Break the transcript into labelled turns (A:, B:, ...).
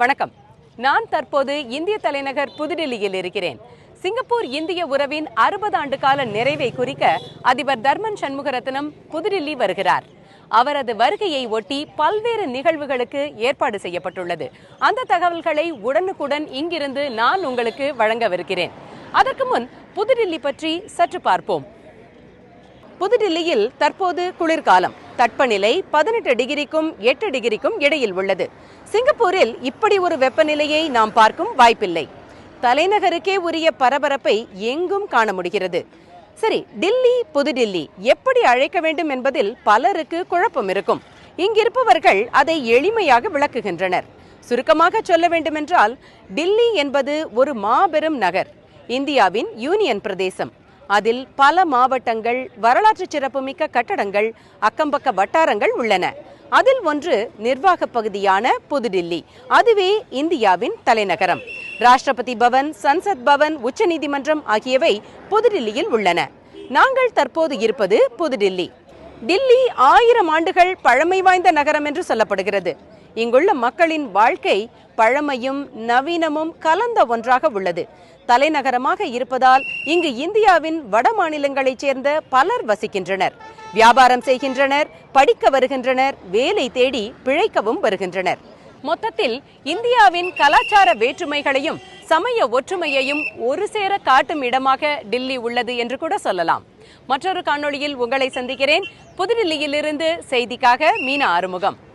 A: வணக்கம். நான் தற்போது இந்திய தலைநகர் புதுடில்லியில் இருக்கிறேன். சிங்கப்பூர் இந்திய உறவின் அறுபது ஆண்டு கால நிறைவை குறிக்க அதிபர் தர்மன் சண்முகரத்னம் புதுடில்லி வருகிறார். அவரது வருகையை ஒட்டி பல்வேறு நிகழ்வுகளுக்கு ஏற்பாடு செய்யப்பட்டுள்ளது. அந்த தகவல்களை உடனுக்குடன் இங்கிருந்து நான் உங்களுக்கு வழங்கவிருக்கிறேன். அதற்கு முன் புதுடில்லி பற்றி சற்று பார்ப்போம். புதுடில்லியில் தற்போது குளிர்காலம். தட்பநிலை பதினெட்டு டிகிரிக்கும் எட்டு டிகிரிக்கும் இடையில் உள்ளது. சிங்கப்பூரில் இப்படி ஒரு வெப்பநிலையை நாம் பார்க்கும் வாய்ப்பில்லை. தலைநகருக்கே உரிய பரபரப்பை எங்கும் காண முடிகிறது. சரி டில்லி புதுடில்லி எப்படி அழைக்க வேண்டும் என்பதில் பலருக்கு குழப்பம் இருக்கும். இங்கிருப்பவர்கள் அதை எளிமையாக விளக்குகின்றனர். சுருக்கமாக சொல்ல வேண்டுமென்றால் டில்லி என்பது ஒரு மாபெரும் நகர் இந்தியாவின் யூனியன் பிரதேசம். அதில் பல மாவட்டங்கள் வரலாற்று சிறப்புமிக்க கட்டடங்கள் அக்கம்பக்க வட்டாரங்கள் உள்ளன. அதில் ஒன்று நிர்வாக பகுதியான புதுடில்லி. அதுவே இந்தியாவின் தலைநகரம். ராஷ்டிரபதி பவன் சன்சத் பவன் உச்சநீதிமன்றம் ஆகியவை புதுடில்லியில் உள்ளன. நாங்கள் தற்போது இருப்பது புதுடில்லி. டில்லி ஆயிரம் ஆண்டுகள் பழமை வாய்ந்த நகரம் என்று சொல்லப்படுகிறது. இங்குள்ள மக்களின் வாழ்க்கை பழமையும் நவீனமும் கலந்த ஒன்றாக உள்ளது. தலைநகரமாக இருப்பதால் இங்கு இந்தியாவின் வட மாநிலங்களைச் சேர்ந்த பலர் வசிக்கின்றனர். வியாபாரம் செய்கின்றனர் படிக்க வருகின்றனர் வேலை தேடி பிழைக்கவும் வருகின்றனர். மொத்தத்தில் இந்தியாவின் கலாச்சார வேற்றுமைகளையும் சமய ஒற்றுமையையும் ஒரு சேர காட்டும் இடமாக டில்லி உள்ளது என்று கூட சொல்லலாம். மற்றொரு காணொளியில் உங்களை சந்திக்கிறேன். புதுடில்லியிலிருந்து செய்திக்காக மீனா ஆறுமுகம்.